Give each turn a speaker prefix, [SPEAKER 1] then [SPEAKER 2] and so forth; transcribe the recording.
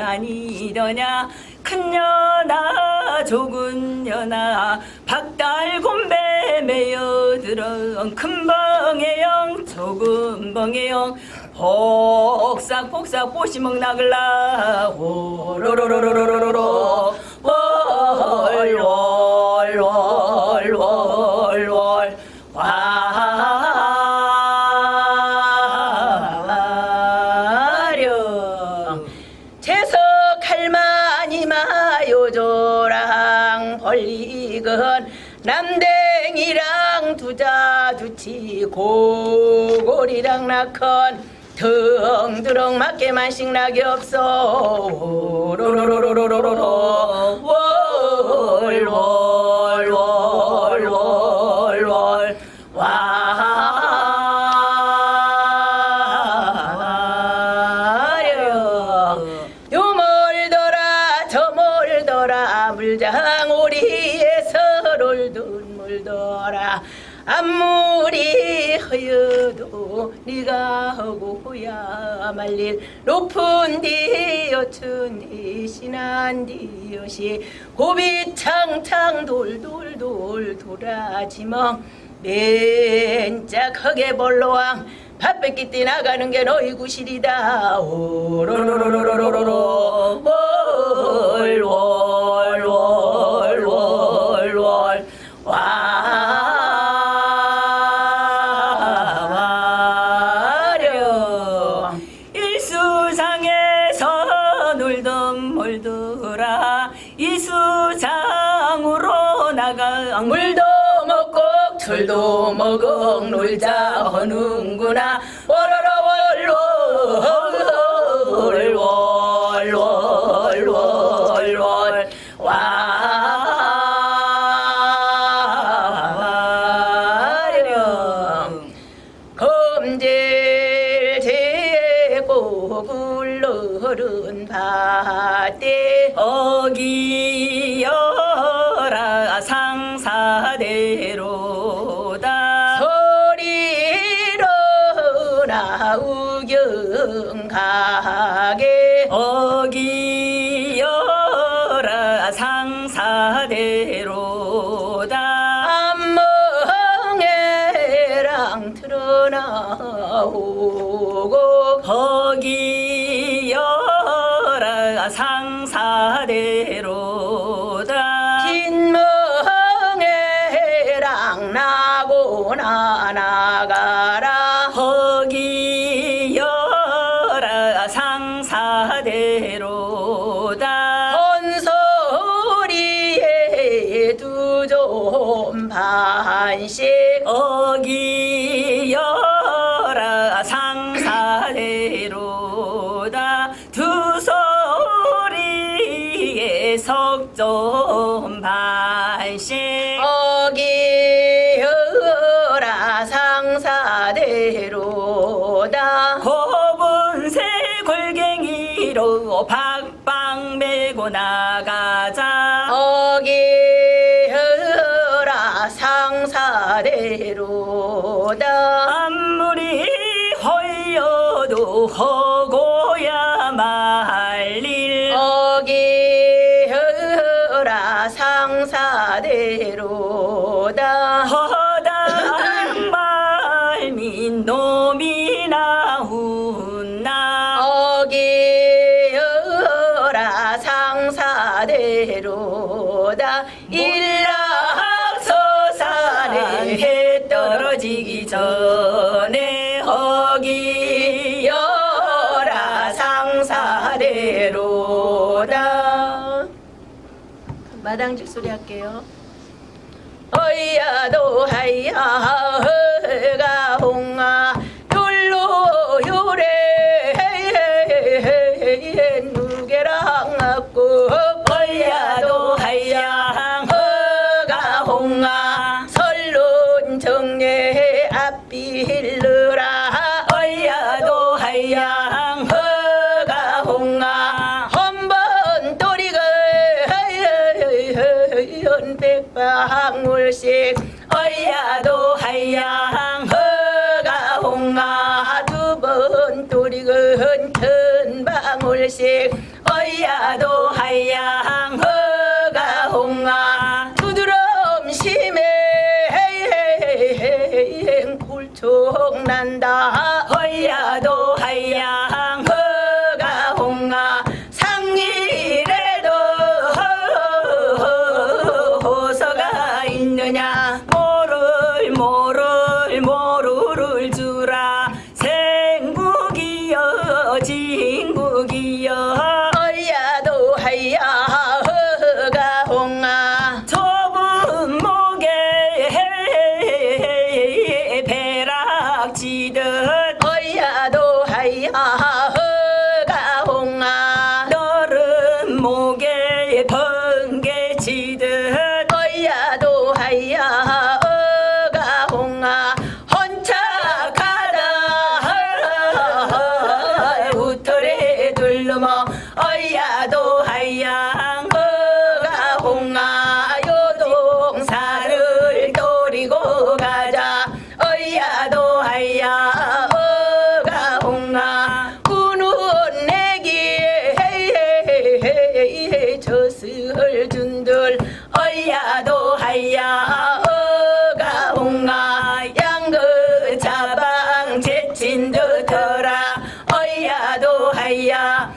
[SPEAKER 1] 아니더냐? 큰 년아 조군 년아 박달 곰배 메어들어 큰 벙의 영 조금 벙의 영. 복삭 복삭 보시먹 나글라. 오로로로로로로로. 월월월월월 벌리건 남댕이랑 두자 두치 고골이랑 낙헌 덩드렁 맞게만 싱락이 없어. 로로로로로로로 월월월월월. 와려 요 멀더라 저 멀더라 물장오리에서 물더라. 앞물이 허여도 네가 하고야. 말일 높은 디 여춘 디 신한 디 여시 고비 창창 돌돌돌 돌아지멍 맨짝하게 볼로왕 밥 뺏기 때 나가는 게 너희 구실이다. 오로로로로로로로 철도 먹어 놀자 하는구나. 월월월월월월월. 와려 검질 제고 굴러른 밭에 어기 우경가게 어기여라 상사대로다. 암멍에랑 드러나오고 거기여라 상사대로다. 뒷멍에랑 나고 나 나가라 거기여라 반씩 어기여라. 상사대로다. 두 소리에 석좀 반씩 어기여라. 상사대로다. 고분새 골갱이로 박박 메고 나가 일락서산에 해 떨어지기 전에 허기여라 상사대로다. 마당질 소리 할게요. 어이야도 하야 방울씩 얼야도 하양 허가 홍아 두번 또리근 큰 방울씩 얼야도 하양 허가 홍아 두드럼 심해 굴촉 난다 얼야도 et moi yeah